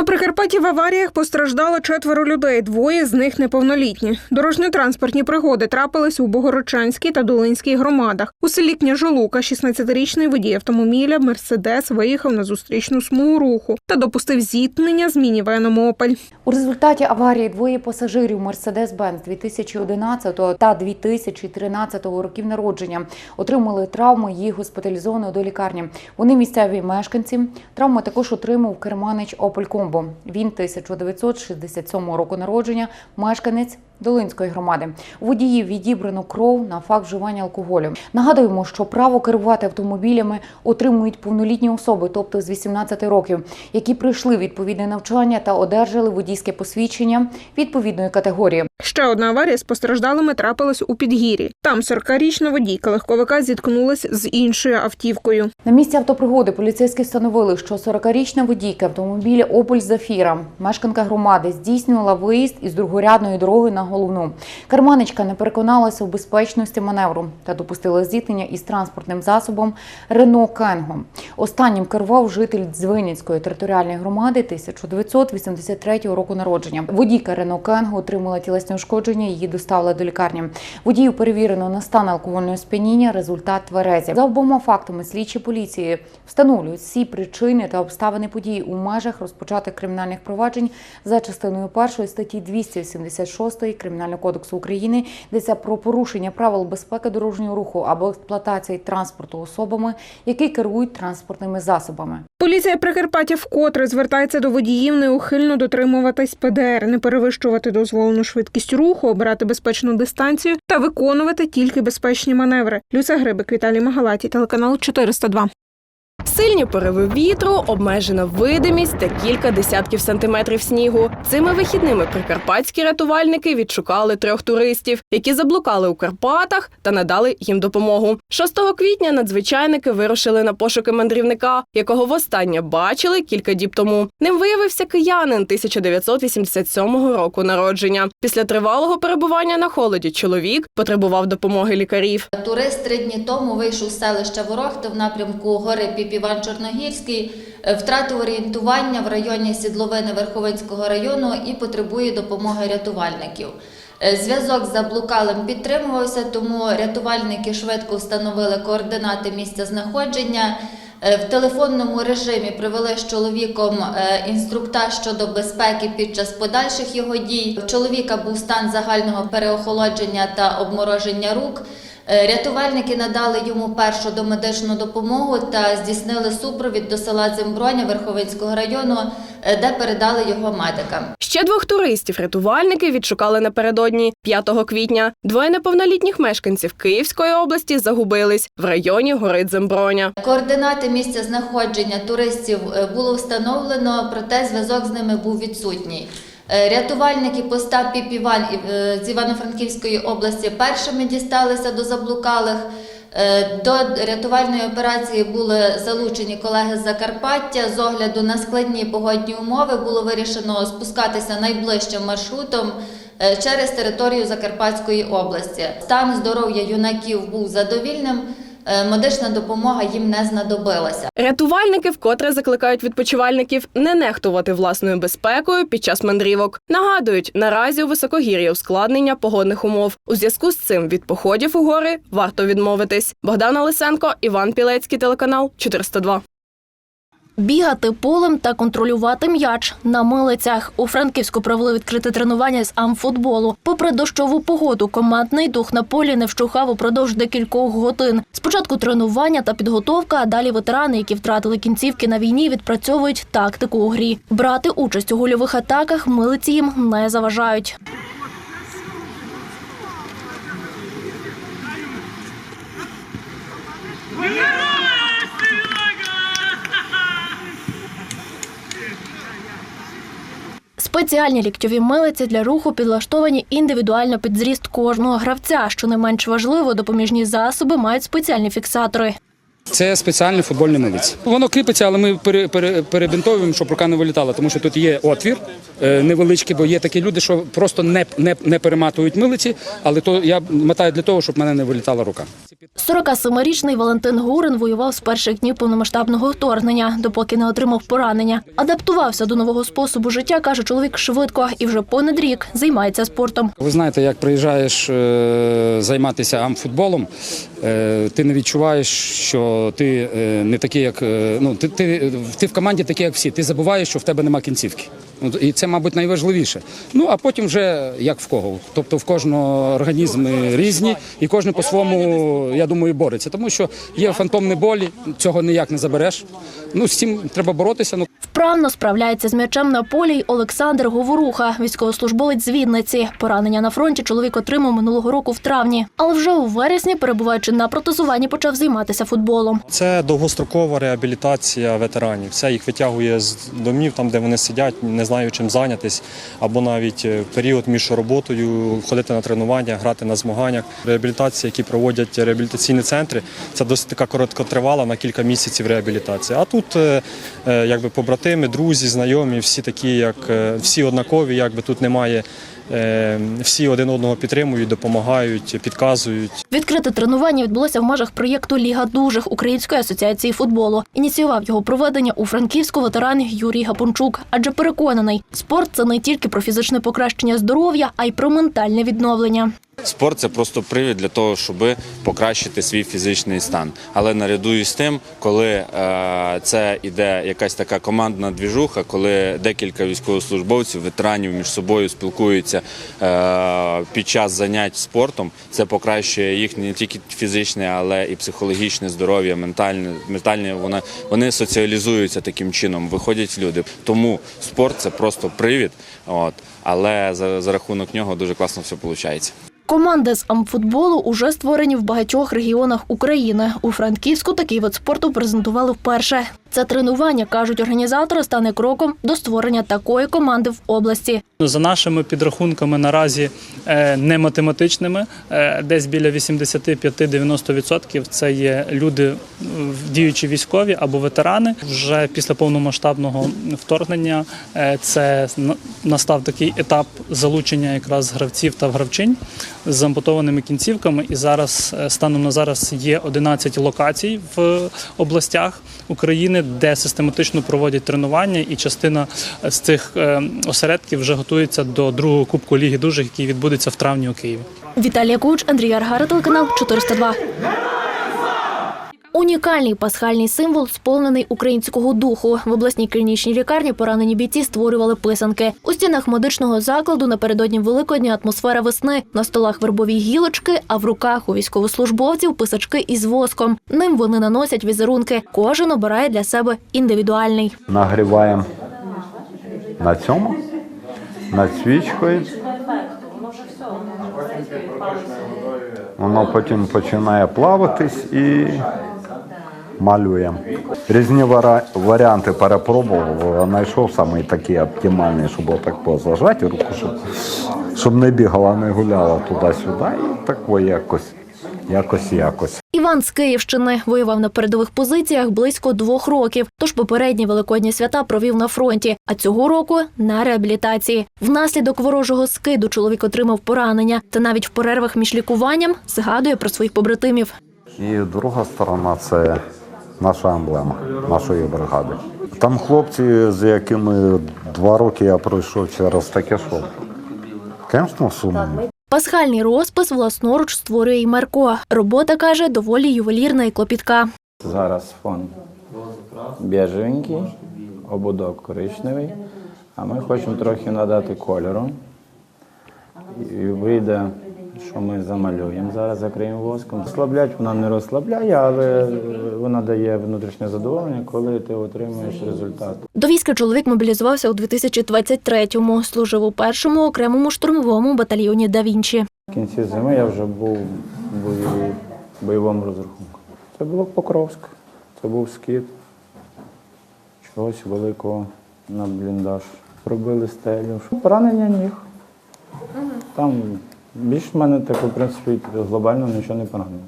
На Прикарпатті в аваріях постраждало четверо людей. Двоє з них неповнолітні. Дорожньо-транспортні пригоди трапились у Богородчанській та Долинській громадах. У селі Княжолука 16-річний водій автомобіля Мерседес виїхав на зустрічну смугу руху та допустив зіткнення з мінівеном Опель. У результаті аварії двоє пасажирів Mercedes-Benz 2011 та 2013 років народження отримали травми. Їх госпіталізовано до лікарні. Вони місцеві мешканці. Травми також отримав керманич Opel Combo. Він 1967 року народження, мешканець Долинської громади. Водіїв відібрано кров на факт вживання алкоголю. Нагадуємо, що право керувати автомобілями отримують повнолітні особи, тобто з 18 років, які пройшли відповідне навчання та одержали водійське посвідчення відповідної категорії. Ще одна аварія з постраждалими трапилась у Підгір'ї. Там 40-річна водійка легковика зіткнулась з іншою автівкою. На місці автопригоди поліцейські встановили, що 40-річна водійка автомобіля Опель Зафіра, мешканка громади, здійснювала виїзд із другорядної дороги на головну. Керманичка не переконалася в безпечності маневру та допустила зіткнення із транспортним засобом Рено Кенго. Останнім керував житель Дзвиницької територіальної громади 1983 року народження. Водійка Рено Кенго отримала тілесні ушкодження. Її доставили до лікарні. Водію перевірено на стан алкогольного сп'яніння. Результат тверезі. За обома фактами слідчі поліції встановлюють всі причини та обставини події у межах розпочатих кримінальних проваджень за частиною першої статті 276 Кримінального кодексу України, йдеться про порушення правил безпеки дорожнього руху або експлуатації транспорту особами, які керують транспортними засобами. Поліція Прикарпаття вкотре звертається до водіїв неухильно дотримуватись ПДР, не перевищувати дозволену швидкість руху, обирати безпечну дистанцію та виконувати тільки безпечні маневри. Люся Грибик, Віталій Магалаті, телеканал 402. Сильні пориви вітру, обмежена видимість та кілька десятків сантиметрів снігу. Цими вихідними прикарпатські рятувальники відшукали трьох туристів, які заблукали у Карпатах та надали їм допомогу. 6 квітня надзвичайники вирушили на пошуки мандрівника, якого востаннє бачили кілька діб тому. Ним виявився киянин 1987 року народження. Після тривалого перебування на холоді чоловік потребував допомоги лікарів. Турист три дні тому вийшов з селища Ворохти в напрямку гори Піпіван Чорногірський, е, втратив орієнтування в районі сідловини Верховинського району і потребує допомоги рятувальників. Е, Зв'язок з заблукалим підтримувався, тому рятувальники швидко встановили координати місця знаходження. Е, В телефонному режимі провели з чоловіком інструктаж щодо безпеки під час подальших його дій. У чоловіка був стан загального переохолодження та обмороження рук. Е, Рятувальники надали йому першу домедичну допомогу та здійснили супровід до села Земброня Верховинського району, е, де передали його медикам. Ще двох туристів рятувальники відшукали напередодні 5 квітня. Двоє неповнолітніх мешканців Київської області загубились в районі гори Дземброня. Координати місця знаходження туристів е, було встановлено, проте зв'язок з ними був відсутній. Е, Рятувальники поста Піпіван е, з Івано-Франківської області першими дісталися до заблукалих. Е, До рятувальної операції були залучені колеги з Закарпаття. З огляду на складні погодні умови було вирішено спускатися найближчим маршрутом через територію Закарпатської області. Стан здоров'я юнаків був задовільним. Е, Медична допомога їм не знадобилася. Рятувальники вкотре закликають відпочивальників не нехтувати власною безпекою під час мандрівок. Нагадують, наразі у високогір'ї ускладнення погодних умов. У зв'язку з цим від походів у гори варто відмовитись. Богдана Лисенко, Іван Пілецький, телеканал 402. Бігати полем та контролювати м'яч на милицях. У Франківську провели відкрите тренування з амфутболу. Попри дощову погоду, командний дух на полі не вщухав упродовж декількох годин. Спочатку тренування та підготовка, а далі ветерани, які втратили кінцівки на війні, відпрацьовують тактику у грі. Брати участь у гольових атаках милиці їм не заважають. Спеціальні ліктьові милиці для руху підлаштовані індивідуально під зріст кожного гравця. Що не менш важливо, допоміжні засоби мають спеціальні фіксатори. Це спеціальний футбольний милиць. Воно кріпиться, але ми пере, пере, перебінтовуємо, щоб рука не вилітала, тому що тут є отвір е, невеличкий, бо є такі люди, що просто не, не, не перематують милиці, але то я мотаю для того, щоб мене не вилітала рука. 47-річний Валентин Гурин воював з перших днів повномасштабного вторгнення, допоки не отримав поранення. Адаптувався до нового способу життя, каже чоловік швидко, і вже понад рік займається спортом. Ви знаєте, як приїжджаєш е, займатися амфутболом, е, ти не відчуваєш, що ти е, не такий, як е, ну ти, ти, ти в команді такий, як всі. Ти забуваєш, що в тебе нема кінцівки. Ну, І це, мабуть, найважливіше. Ну а потім вже як в кого. Тобто в кожного організми різні, і кожен по-своєму, я думаю, бореться. Тому що є фантомні болі, цього ніяк не забереш. Ну з цим треба боротися. Вправно справляється з м'ячем на полі й Олександр Говоруха, військовослужбовець з Вінниці. Поранення на фронті чоловік отримав минулого року в травні. Але вже у вересні, перебуваючи на протезуванні, почав займатися футболом. Це довгострокова реабілітація ветеранів. Це їх витягує з домів, там де вони сидять, не знають чим зайнятись, або навіть е, в період між роботою ходити на тренування, грати на змаганнях. Реабілітація, які проводять реабілітаційні центри, це досить така короткотривала на кілька місяців реабілітація. А тут е, е, якби побратими, друзі, знайомі, всі такі, як е, всі однакові, якби тут немає. е, Всі один одного підтримують, допомагають, підказують. Відкрите тренування відбулося в межах проєкту Ліга дужих Української асоціації футболу. Ініціював його проведення у Франківську ветеран Юрій Гапончук, адже переконаний, спорт це не тільки про фізичне покращення здоров'я, а й про ментальне відновлення. Спорт це просто привід для того, щоб покращити свій фізичний стан. Але наряду із тим, коли е, це іде якась така командна двіжуха, коли декілька військовослужбовців, ветеранів між собою спілкуються е, під час занять спортом, це покращує їхнє не тільки фізичне, але і психологічне здоров'я, ментальне, ментальне вони, вони соціалізуються таким чином, виходять люди. Тому спорт це просто привід, але за, за рахунок нього дуже класно все виходить. Команди з амфутболу уже створені в багатьох регіонах України. У Франківську такий вид спорту презентували вперше. Це тренування, кажуть організатори, стане кроком до створення такої команди в області. За нашими підрахунками наразі е, не математичними, е, десь біля 85-90% це є люди е, діючі військові або ветерани. Вже після повномасштабного вторгнення це настав такий етап залучення якраз гравців та гравчинь з ампутованими кінцівками. І зараз станом на зараз є 11 локацій в областях України, де систематично проводять тренування, і частина з цих е, осередків вже готується до другого кубку Ліги дужих, який відбудеться в травні у Києві. Віталія Куч, Андрій Аргара, телеканал 402. Унікальний пасхальний символ, сповнений українського духу. В обласній клінічній лікарні поранені бійці створювали писанки. У стінах медичного закладу напередодні Великодня атмосфера весни. На столах вербові гілочки, а в руках у військовослужбовців писачки із воском. Ним вони наносять візерунки. Кожен обирає для себе індивідуальний. Нагріваємо на цьому, над свічкою. Воно потім починає плаватись і малюємо. Різні варіанти перепробував, знайшов саме такий оптимальний, щоб отак позажати руку, щоб, щоб не бігала, не гуляла туди-сюди. І так якось, якось, якось. Іван з Київщини воював на передових позиціях близько двох років. Тож попередні великодні свята провів на фронті, а цього року на реабілітації. Внаслідок ворожого скиду чоловік отримав поранення, та навіть в перервах між лікуванням згадує про своїх побратимів. І друга сторона це наша емблема нашої бригади. Там хлопці, з якими два роки я пройшов через таке, що звісно, сумно. Пасхальний розпис власноруч створює і Марко. Робота каже доволі ювелірна і клопітка. Зараз фон біжевенький, ободок коричневий, а ми хочемо трохи надати кольору. І вийде, що ми замалюємо. Зараз закриємо воском. Слаблять вона не розслабляє, але вона дає внутрішнє задоволення, коли ти отримуєш результат. До війська чоловік мобілізувався у 2023-му. Служив у першому окремому штурмовому батальйоні Да Вінчі. В кінці зими я вже був в бойовому розрахунку. Це було Покровськ, це був скіт чогось великого на бліндаж. Робили стелю. Поранення ніг. Там більш в мене так, в принципі, глобально нічого не поранило.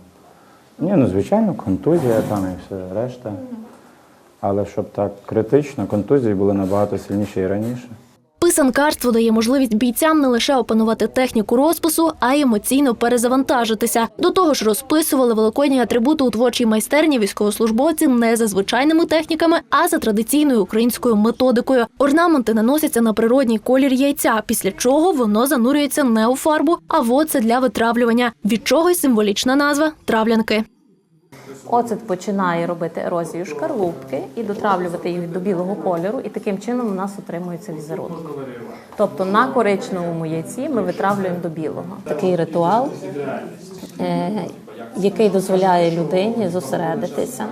Ні, ну звичайно, контузія там і все решта. Але щоб так критично, контузії були набагато сильніші і раніше. Писанкарство дає можливість бійцям не лише опанувати техніку розпису, а й емоційно перезавантажитися. До того ж, розписували великодні атрибути у творчій майстерні військовослужбовці не за звичайними техніками, а за традиційною українською методикою. Орнаменти наносяться на природній колір яйця, після чого воно занурюється не у фарбу, а в оцет для витравлювання. Від чого й символічна назва травлянки. Оцет починає робити ерозію шкарлупки і дотравлювати їх до білого кольору, і таким чином у нас отримується візерунок. Тобто на коричневому яйці ми витравлюємо до білого. Такий ритуал, е, який дозволяє людині зосередитися,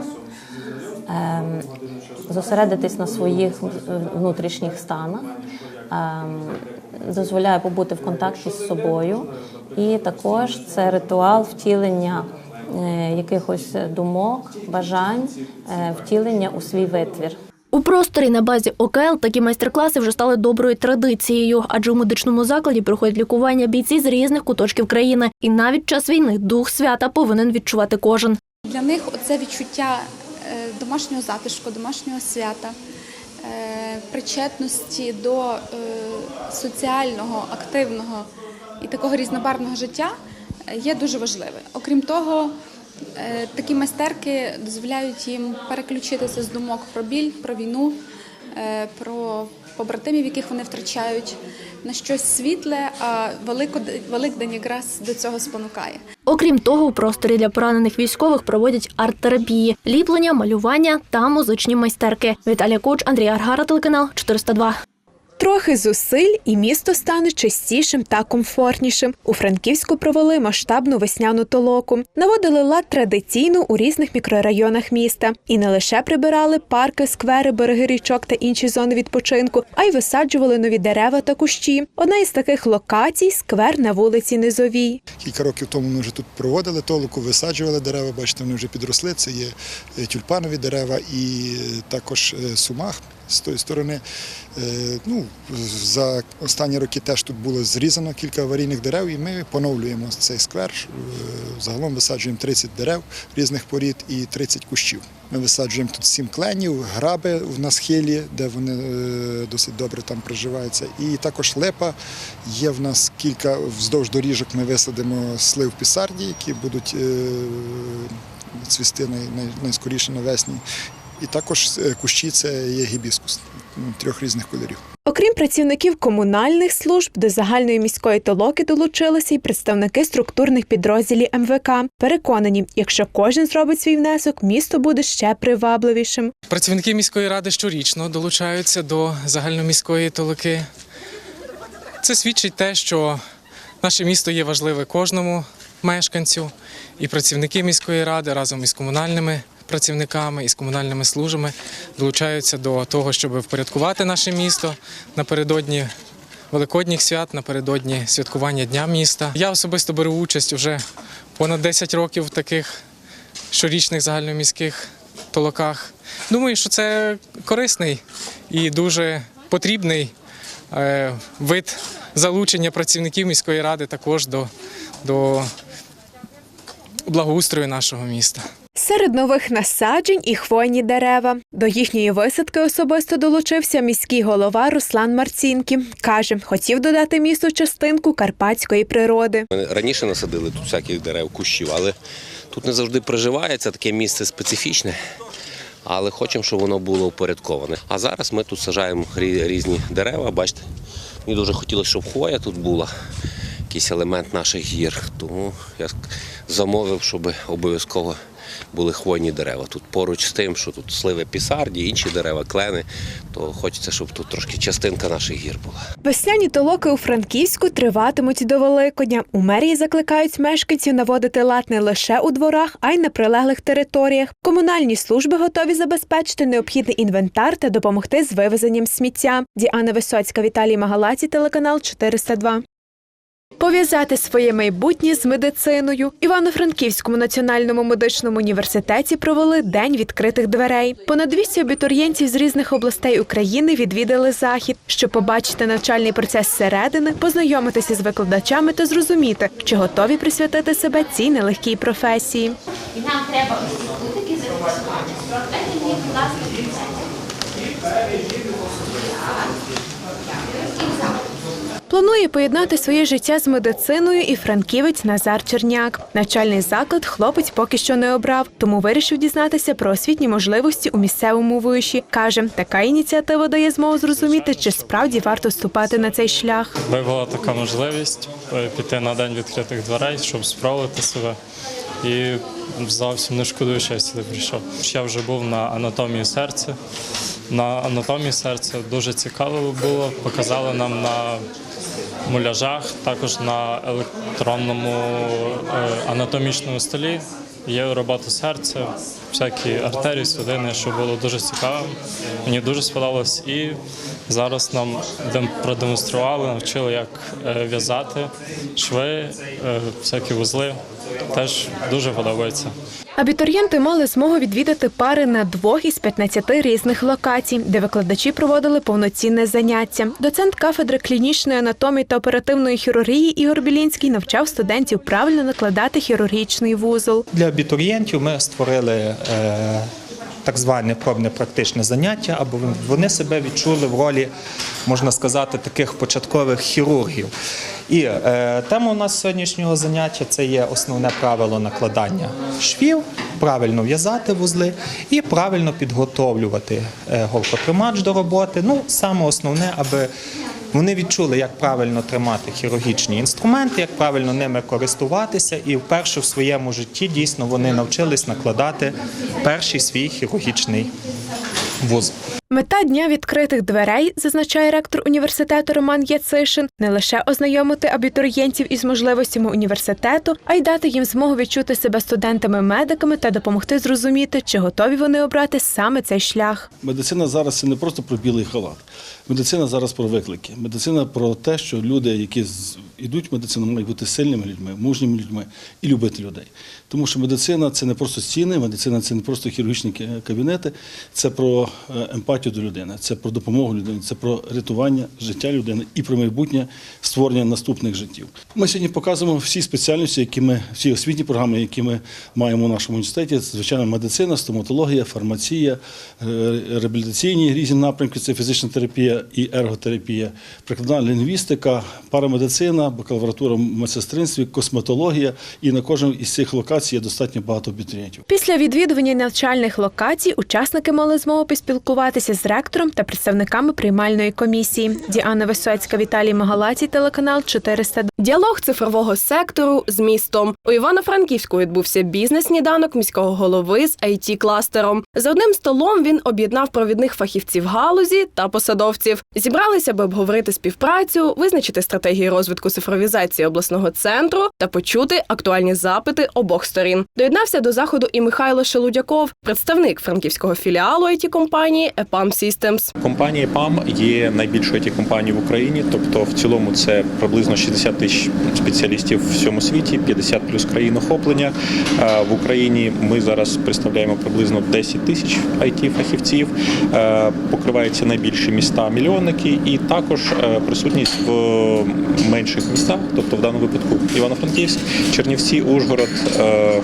ем, зосередитись на своїх внутрішніх станах, ем, дозволяє побути в контакті з собою. І також це ритуал втілення якихось думок, бажань, е, втілення у свій витвір. У просторі на базі ОКЛ такі майстер-класи вже стали доброю традицією, адже у медичному закладі проходять лікування бійці з різних куточків країни. І навіть час війни дух свята повинен відчувати кожен. Для них це відчуття е, домашнього затишку, домашнього свята, е, причетності до е, соціального, активного і такого різнобарвного життя е, є дуже важливе. Окрім того, е, такі майстерки дозволяють їм переключитися з думок про біль, про війну, е, про побратимів, яких вони втрачають, на щось світле, а Великдень якраз до цього спонукає. Окрім того, у просторі для поранених військових проводять арт-терапії, ліплення, малювання та музичні майстерки. Віталія Коч, Андрій Аргара, телеканал 402. Трохи зусиль, і місто стане чистішим та комфортнішим. У Франківську провели масштабну весняну толоку. Наводили лад традиційно у різних мікрорайонах міста. І не лише прибирали парки, сквери, береги річок та інші зони відпочинку, а й висаджували нові дерева та кущі. Одна із таких локацій сквер на вулиці Низовій. Кілька років тому ми вже тут проводили толоку, висаджували дерева. Бачите, вони вже підросли. Це є е, тюльпанові дерева і е, також е, сумах з тої сторони. Е, Ну, за останні роки теж тут було зрізано кілька аварійних дерев, і ми поновлюємо цей сквер. Е, Загалом висаджуємо 30 дерев різних порід і 30 кущів. Ми висаджуємо тут сім кленів, граби на схилі, де вони е, досить добре там проживаються. І також липа. Є в нас кілька вздовж доріжок. Ми висадимо слив пісарді, які будуть цвісти най- най- найскоріше навесні. І також е, кущі це є гібіскус трьох різних кольорів. Окрім працівників комунальних служб, до загальної міської толоки долучилися й представники структурних підрозділів МВК. Переконані, якщо кожен зробить свій внесок, місто буде ще привабливішим. Працівники міської ради щорічно долучаються до загальноміської толоки. Це свідчить те, що наше місто є важливе кожному мешканцю, і працівники міської ради разом із комунальними працівниками і з комунальними службами долучаються до того, щоб впорядкувати наше місто напередодні великодніх свят, напередодні святкування Дня міста. Я особисто беру участь уже понад 10 років в таких щорічних загальноміських толоках. Думаю, що це корисний і дуже потрібний е, вид залучення працівників міської ради також до, до благоустрою нашого міста. Серед нових насаджень і хвойні дерева. До їхньої висадки особисто долучився міський голова Руслан Марцінкі. Каже, хотів додати місту частинку карпатської природи. Ми раніше насадили тут всяких дерев, кущів, але тут не завжди проживається таке місце специфічне. Але хочемо, щоб воно було упорядковане. А зараз ми тут саджаємо рі- різні дерева. Бачите, мені дуже хотілося, щоб хвоя тут була, якийсь елемент наших гір. Тому я замовив, щоб обов'язково були хвойні дерева. Тут поруч з тим, що тут сливи пісарді, інші дерева, клени, то хочеться, щоб тут трошки частинка наших гір була. Весняні толоки у Франківську триватимуть до Великодня. У мерії закликають мешканців наводити лад не лише у дворах, а й на прилеглих територіях. Комунальні служби готові забезпечити необхідний інвентар та допомогти з вивезенням сміття. Діана Висоцька, Віталій Магалаці, телеканал 402. Пов'язати своє майбутнє з медициною. Івано-Франківському національному медичному університеті провели день відкритих дверей. Понад 200 абітурієнтів з різних областей України відвідали захід, щоб побачити навчальний процес зсередини, познайомитися з викладачами та зрозуміти, чи готові присвятити себе цій нелегкій професії. Нам треба ось кутики зафіксувати. Планує поєднати своє життя з медициною і франківець Назар Черняк. Навчальний заклад хлопець поки що не обрав, тому вирішив дізнатися про освітні можливості у місцевому виші. Каже, така ініціатива дає змогу зрозуміти, чи справді варто вступати на цей шлях. Виявила така можливість е, піти на день відкритих дверей, щоб спробувати себе. І зовсім не шкодую, що я сюди прийшов. Я вже був на анатомії серця. На анатомії серця дуже цікаво було. Показали нам на муляжах, також на електронному е, анатомічному столі. Є робота серця, всякі артерії, судини, що було дуже цікаво. Мені дуже сподобалось. І зараз нам дем- продемонстрували, навчили, як е, в'язати шви, е, всякі вузли. Теж дуже подобається. Абітурієнти мали змогу відвідати пари на двох із 15 різних локацій, де викладачі проводили повноцінне заняття. Доцент кафедри клінічної анатомії та оперативної хірургії Ігор Білінський навчав студентів правильно накладати хірургічний вузол. Для абітурієнтів ми створили е, так зване пробне практичне заняття, аби вони себе відчули в ролі, можна сказати, таких початкових хірургів. І е, тема у нас сьогоднішнього заняття це є основне правило накладання швів, правильно в'язати вузли і правильно підготовлювати е, голкотримач до роботи. Ну, саме основне, аби вони відчули, як правильно тримати хірургічні інструменти, як правильно ними користуватися, і вперше в своєму житті дійсно вони навчились накладати перший свій хірургічний вузол. Мета дня відкритих дверей, зазначає ректор університету Роман Яцишин, не лише ознайомити абітурієнтів із можливостями університету, а й дати їм змогу відчути себе студентами-медиками та допомогти зрозуміти, чи готові вони обрати саме цей шлях. Медицина зараз це не просто про білий халат. Медицина зараз про виклики. Медицина про те, що люди, які йдуть в медицину, мають бути сильними людьми, мужніми людьми і любити людей. Тому що медицина це не просто стіни, медицина це не просто хірургічні кабінети, це про е, емпатію до людини, це про допомогу людині, це про рятування життя людини і про майбутнє створення наступних життів. Ми сьогодні показуємо всі спеціальності, які ми, всі освітні програми, які ми маємо в нашому університеті. Це, Звичайно, медицина, стоматологія, фармація, е, реабілітаційні різні напрямки, це фізична терапія і ерготерапія, прикладна лінгвістика, парамедицина, бакалавратура в медсестринстві, косметологія. І на кожній із цих локацій є достатньо багато абітурієнтів. Після відвідування навчальних локацій учасники мали змогу поспілкуватися з ректором та представниками приймальної комісії. Діана Висоцька, Віталій Магалаці, телеканал 402. Діалог цифрового сектору з містом у Івано-Франківську відбувся бізнес-сніданок міського голови з it кластером. За одним столом він об'єднав провідних фахівців галузі та посадовців. Зібралися, аби обговорити співпрацю, визначити стратегії розвитку цифровізації обласного центру та почути актуальні запити обох сторін. Доєднався до заходу і Михайло Шелудяков, представник франківського філіалу it компанії EPAM Systems. Компанія ПАМ є найбільшою it компанією в Україні, тобто в цілому це приблизно 60 тисяч спеціалістів в всьому світі, 50 плюс країн охоплення. Е, В Україні ми зараз представляємо приблизно 10 тисяч it фахівців. Е, Покриваються найбільші міста мільйонники, і також е, присутність в менших містах, тобто в даному випадку Івано-Франківськ, Чернівці, Ужгород,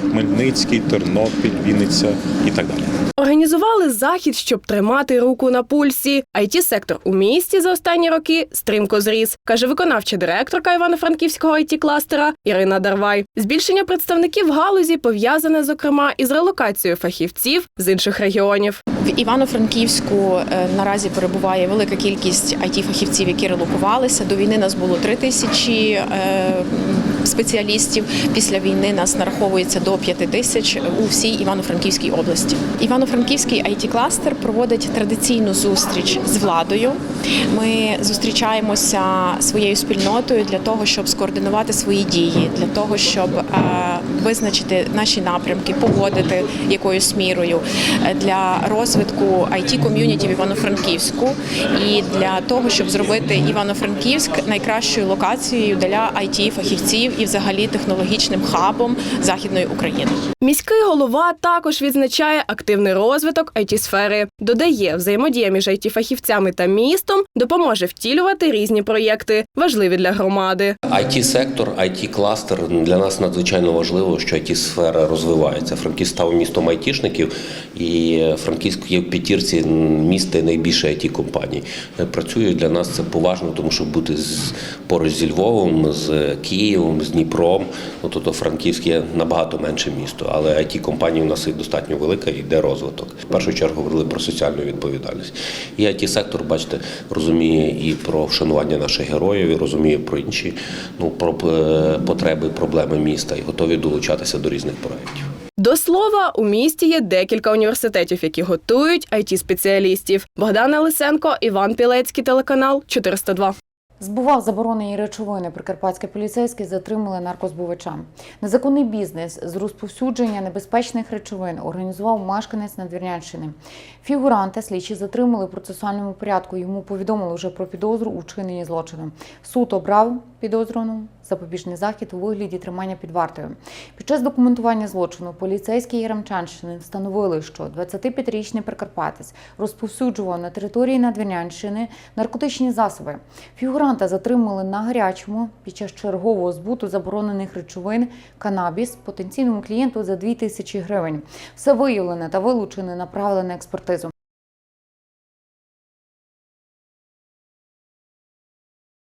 Хмельницький, Тернопіль, Вінниця і так далі. Організували захід, щоб тримати руку на пульсі. it сектор у місті за останні роки стрімко зріс, каже виконавча директорка Івано-Франківського it кластера Ірина Дарвай. Збільшення представників галузі пов'язане зокрема із релокацією фахівців з інших регіонів. В Івано-Франківську е, наразі перебуває велика кількість it фахівців які релокувалися. До війни нас було три тисячі е, спеціалістів. Після війни нас нараховується до 5 тисяч у всій Івано-Франківській області. Івано-Франківський it кластер проводить традиційну зустріч з владою. Ми зустрічаємося своєю спільнотою для того, щоб скоординувати свої дії, для того, щоб е, визначити наші напрямки, погодити якоюсь мірою е, для розвитку it ком'юніті в Івано-Франківську і для того, щоб зробити Івано-Франківськ найкращою локацією для it фахівців і взагалі технологічним хабом західної України. Міський голова також відзначає активний розвиток it сфери Додає, взаємодія між it фахівцями та містом допоможе втілювати різні проєкти, важливі для громади. it сектор it кластер для нас надзвичайно важливо, що it сфера розвивається. Франківськ став містом айтішників, і Франківськ є в п'ятірці міста найбільше it компаній. Працюють для нас це поважно, тому що бути з поруч зі Львовом, з Києвом, з Дніпром. Ну тобто Франківськ є набагато менше місто, але it компанії у нас і достатньо велика, і йде розвиток. В першу чергу говорили про соціальну відповідальність. І it сектор, бачите, розуміє і про вшанування наших героїв, і розуміє про інші ну про е, потреби, проблеми міста і готові долучатися до різних проєктів. До слова, у місті є декілька університетів, які готують it спеціалістів Богдана Лисенко, Іван Пілецький, телеканал 402. Збував заборонені речовини. Прикарпатські поліцейські затримали наркозбувача. Незаконний бізнес з розповсюдження небезпечних речовин організував мешканець Надвірнянщини. Фігуранта слідчі затримали в процесуальному порядку. Йому повідомили вже про підозру у вчиненні злочину. Суд обрав підозрювану запобіжний захід у вигляді тримання під вартою. Під час документування злочину поліцейські Яремчанщини встановили, що 25-річний прикарпатець розповсюджував на території Надвірнянщини наркотичні засоби. Фігуранта затримали на гарячому під час чергового збуту заборонених речовин канабіс потенційному клієнту за 2 тисячі гривень. Все виявлене та вилучене направили на експертизу.